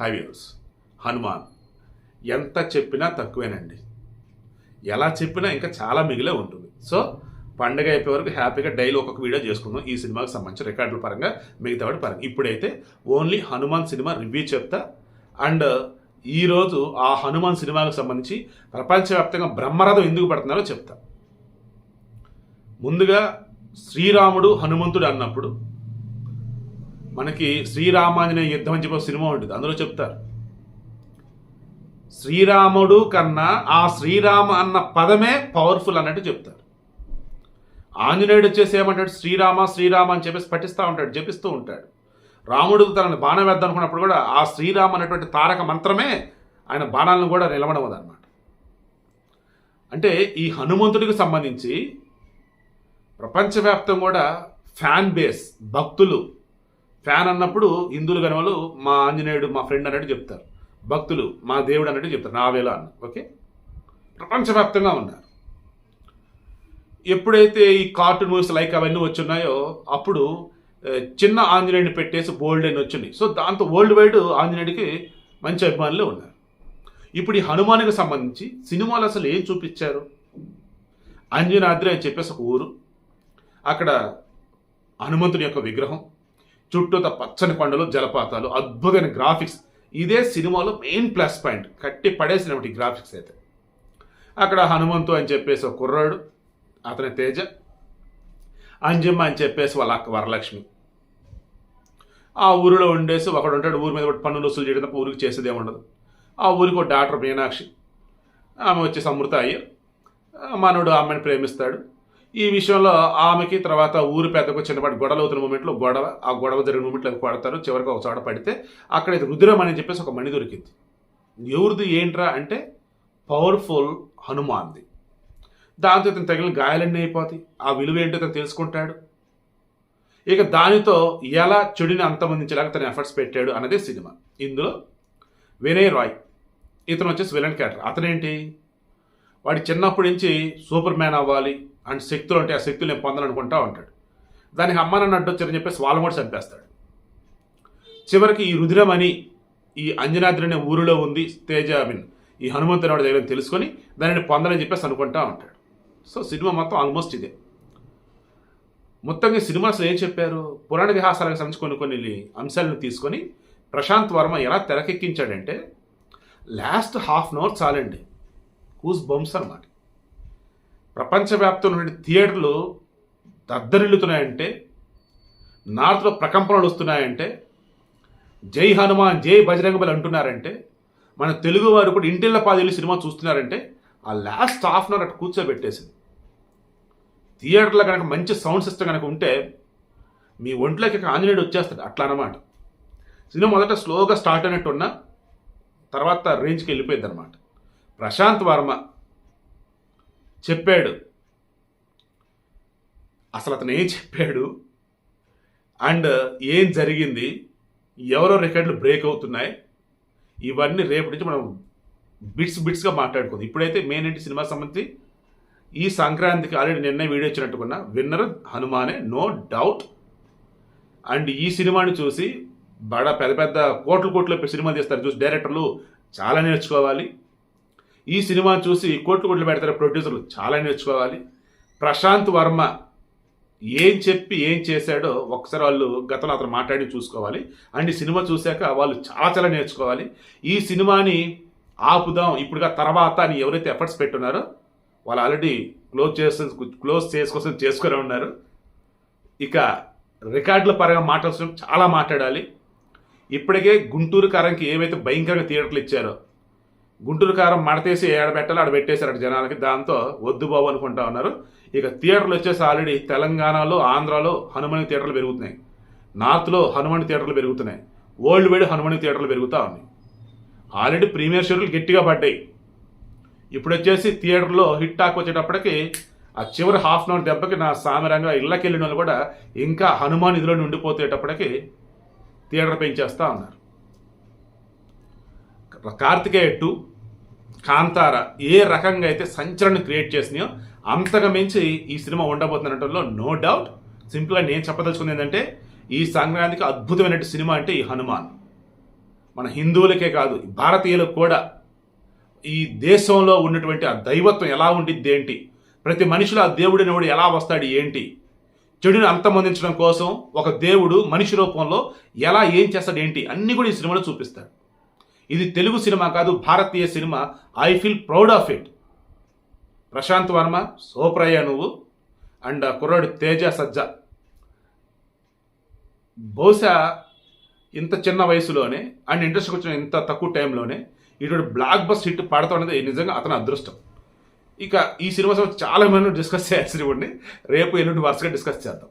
Highways Hanuman. ఎంత చెప్పినా తక్కువేనండి. ఎలా చెప్పినా ఇంకా చాలా మిగిలే ఉంటుంది. సో పండగ అయిపోయే వరకు హ్యాపీగా డైలీ ఒక్కొక్క వీడియో చేసుకుందాం. ఈ సినిమాకి సంబంధించిన రికార్డుల పరంగా మిగతా వాటి పరంగా. ఇప్పుడైతే ఓన్లీ హనుమాన్ సినిమా రివ్యూ చెప్తా. అండ్ ఈరోజు ఆ హనుమాన్ సినిమాకు సంబంధించి ప్రపంచవ్యాప్తంగా బ్రహ్మరథం ఎందుకు పడుతున్నారో చెప్తా. ముందుగా శ్రీరాముడు హనుమంతుడు అన్నప్పుడు మనకి శ్రీరామాంజనేయ యుద్ధం అని చెప్పి ఒక సినిమా ఉంటుంది. అందులో చెప్తారు. శ్రీరాముడు కన్నా ఆ శ్రీరామ అన్న పదమే పవర్ఫుల్ అన్నట్టు చెప్తారు. ఆంజనేయుడు వచ్చేసి ఏమంటాడు? శ్రీరామ శ్రీరామ అని చెప్పేసి పఠిస్తూ ఉంటాడు జపిస్తూ ఉంటాడు. రాముడు తనని బాణం వేద్దాం అనుకున్నప్పుడు కూడా ఆ శ్రీరామ అనేటువంటి తారక మంత్రమే ఆయన బాణాలను కూడా నిలవడం అనమాట అంటే ఈ హనుమంతుడికి సంబంధించి ప్రపంచవ్యాప్తం కూడా ఫ్యాన్ బేస్ భక్తులు ఫ్యాన్ అన్నప్పుడు హిందువులు కని వాళ్ళు మా ఆంజనేయుడు మా ఫ్రెండ్ అన్నట్టు చెప్తారు. భక్తులు మా దేవుడు అన్నట్టు చెప్తారు. నా వేళ అన్న. ఓకే? ప్రపంచవ్యాప్తంగా ఉన్నారు. ఎప్పుడైతే ఈ కార్టూన్ మూవీస్ లైక్ అవన్నీ వచ్చున్నాయో అప్పుడు చిన్న ఆంజనేయుడిని పెట్టేసి బోల్డ్ అని వచ్చింది. సో దాంతో వరల్డ్ వైడ్ ఆంజనేయుడికి మంచి అభిమానులు ఉన్నారు. ఇప్పుడు ఈ హనుమానికి సంబంధించి సినిమాలు అసలు ఏం చూపించారు? అంజనాద్రి అని చెప్పేసి ఒక ఊరు. అక్కడ హనుమంతుని యొక్క విగ్రహం. చుట్టూత పచ్చని కొండలు జలపాతాలు అద్భుతమైన గ్రాఫిక్స్ ఇదే సినిమాలో మెయిన్ ప్లస్ పాయింట్ కట్టి పడేసినటువంటి గ్రాఫిక్స్ అయితే. అక్కడ హనుమంతు అని చెప్పేసి ఒక కుర్రాడు అతని తేజ అంజమ్మ అని చెప్పేసి వాళ్ళ అక్క వరలక్ష్మి. ఆ ఊరిలో ఉండేసి ఒకడు ఉంటాడు ఊరి మీద ఒకటి పన్నులు వసూలు చేయడం తప్ప ఊరికి చేసేదే ఉండదు. ఆ ఊరికి ఒక డాక్టర్ మీనాక్షి. ఆమె వచ్చేసి అమృత అయ్యర్ మనోడు ఆమెను ప్రేమిస్తాడు. ఈ విషయంలో ఆమెకి తర్వాత ఊరు పెద్దకు చిన్నపాటి గొడవలు అవుతున్న మూమెంట్లో గొడవ ఆ గొడవ జరిగిన మూమెంట్లో పడతారు. చివరికి ఒక చోట పడితే అక్కడ ఇది రుద్రం అని చెప్పేసి ఒక మణి దొరికింది. ఎవరిది ఏంట్రా అంటే పవర్ఫుల్ హనుమాన్ది. దాంతో ఇతను తగిలిన గాయాలన్నీ అయిపోతాయి. ఆ విలువ ఏంటో తను తెలుసుకుంటాడు. ఇక దానితో ఎలా చెడుని అంతమందించేలాగా తన ఎఫర్ట్స్ పెట్టాడు అన్నదే సినిమా. ఇందులో వినయ్ రాయ్ ఇతను వచ్చేసి విలన్ క్యారెక్టర్. అతనేంటి? వాడి చిన్నప్పటి నుంచి సూపర్ మ్యాన్ అవ్వాలి. అండ్ శక్తులు అంటే ఆ శక్తులు నేను పొందాలనుకుంటా ఉంటాడు. దానికి అమ్మ నాన్న అడ్డొచ్చారని చెప్పేసి వాళ్ళు కూడా చంపేస్తాడు. చివరికి ఈ రుద్రమణి ఈ అంజనాద్రి అనే ఊరిలో ఉంది తేజ ఐ మీన్ ఈ హనుమంతుని దగ్గర తెలుసుకొని దానిని పొందాలని చెప్పేసి అనుకుంటా ఉంటాడు. సో సినిమా మొత్తం ఆల్మోస్ట్ ఇదే. మొత్తంగా ఈ సినిమా అసలు ఏం చెప్పారు? పురాణ విహాసాలకు సంబంధించి కొన్ని కొన్ని అంశాలను తీసుకొని ప్రశాంత్ వర్మ ఎలా తెరకెక్కించాడంటే లాస్ట్ హాఫ్ అన్ అవర్ చాలండి. కూస్ బంప్స్ అనమాట ప్రపంచవ్యాప్తంగా థియేటర్లు దద్దరిల్లుతున్నాయంటే నార్త్లో ప్రకంపనలు వస్తున్నాయంటే జై హనుమాన్ జై బజరంగబలి అంటున్నారంటే మన తెలుగు వారు కూడా ఇంటిళ్ళ పాదేళ్ళు సినిమా చూస్తున్నారంటే ఆ లాస్ట్ హాఫ్ అన్ అవర్ అటు కూర్చోబెట్టేసింది. థియేటర్లో కనుక మంచి సౌండ్ సిస్టమ్ కనుక ఉంటే మీ ఒంట్లోకి ఆంజనేయుడు వచ్చేస్తాడు అట్లా అనమాట సినిమా మొదట స్లోగా స్టార్ట్ అయినట్టున్నా తర్వాత రేంజ్కి వెళ్ళిపోయింది అనమాట ప్రశాంత్ వర్మ చెప్పాడు. అసలు అతను ఏం చెప్పాడు? అండ్ ఏం జరిగింది? ఎవరో రికార్డులు బ్రేక్ అవుతున్నాయి. ఇవన్నీ రేపటి నుంచి మనం బిట్స్ బిట్స్గా మాట్లాడుకుందాం. ఇప్పుడైతే మెయిన్ ఏంటి సినిమా సంబంధించి? ఈ సంక్రాంతికి ఆల్రెడీ నిన్న వీడియో వచ్చినట్టుకున్న విన్నర్ హనుమానే నో డౌట్. అండ్ ఈ సినిమాని చూసి బడా పెద్ద పెద్ద కోట్ల కోట్ల సినిమా తీస్తారు. చూసి డైరెక్టర్లు చాలా నేర్చుకోవాలి. ఈ సినిమా చూసి కోట్లు కోట్లు పెడతారు ప్రొడ్యూసర్లు చాలా నేర్చుకోవాలి. ప్రశాంత్ వర్మ ఏం చెప్పి ఏం చేశాడో ఒకసారి వాళ్ళు గతంలో అతను మాట్లాడి చూసుకోవాలి. అండ్ ఈ సినిమా చూశాక వాళ్ళు చాలా చాలా నేర్చుకోవాలి. ఈ సినిమాని ఆపుదాం. ఇప్పుడుగా తర్వాత అని ఎవరైతే ఎఫర్ట్స్ పెట్టున్నారో వాళ్ళు ఆల్రెడీ క్లోజ్ చేసే క్లోజ్ చేసుకోసం చేసుకునే ఉన్నారు. ఇక రికార్డుల పరంగా మాట్లాడుతున్న చాలా మాట్లాడాలి. ఇప్పటికే గుంటూరు కారంకి ఏవైతే భయంకరంగా థియేటర్లు ఇచ్చారో గుంటూరు కారం మడతేసి ఏడబెట్టాలి ఆడ పెట్టేశారు అటు జనాలకి. దాంతో వద్దు బాబు అనుకుంటా ఉన్నారు. ఇక థియేటర్లు వచ్చేసి ఆల్రెడీ తెలంగాణలో ఆంధ్రాలో హనుమాని థియేటర్లు పెరుగుతున్నాయి. నార్త్లో హనుమాని థియేటర్లు పెరుగుతున్నాయి. ఓల్డ్ వైడ్ హనుమాని థియేటర్లు పెరుగుతూ ఉన్నాయి. ఆల్రెడీ ప్రీమియర్ షోలు గట్టిగా పడ్డాయి. ఇప్పుడు వచ్చేసి థియేటర్లో హిట్ టాక్ వచ్చేటప్పటికి ఆ చివరి హాఫ్ అన్ అవర్ దెబ్బకి నా సామరంగా ఇళ్ళకి వెళ్ళిన వాళ్ళు కూడా ఇంకా హనుమాన్ ఇదిలో ఉండిపోతేటప్పటికి థియేటర్ పెంచేస్తా ఉన్నారు. కార్తికేయ టూ కాంతార ఏ రకంగా అయితే సంచలన క్రియేట్ చేసినాయో అంతగా మించి ఈ సినిమా ఉండబోతున్నటంలో నో డౌట్ సింపుల్గా నేను చెప్పదలుచుకుంది ఏంటంటే ఈ సంక్రాంతికి అద్భుతమైన సినిమా అంటే ఈ హనుమాన్. మన హిందువులకే కాదు భారతీయులకు కూడా. ఈ దేశంలో ఉన్నటువంటి ఆ దైవత్వం ఎలా ఉండిద్ది ఏంటి? ప్రతి మనిషిలో ఆ దేవుడు అనేవాడు ఎలా వస్తాడు ఏంటి? చెడుని అంతమొందించడం కోసం ఒక దేవుడు మనిషి రూపంలో ఎలా ఏం చేస్తాడు ఏంటి? అన్నీ కూడా ఈ సినిమాలో చూపిస్తాడు. ఇది తెలుగు సినిమా కాదు భారతీయ cinema. I feel proud of it. Prashanth Varma సోప్రయ్య నువ్వు అండ్ కుర్రాడు తేజ సజ్జ. బహుశా ఇంత చిన్న వయసులోనే అండ్ ఇంట్రెస్ట్కి వచ్చిన ఇంత తక్కువ టైంలోనే ఇటువంటి బ్లాక్ బస్ హిట్ పడతాం అనేది నిజంగా అతని అదృష్టం. ఇక ఈ సినిమా చాలా మంది డిస్కస్ చేయాల్సిన ఉండి రేపు ఎల్లుండి వరుసగా డిస్కస్ చేద్దాం.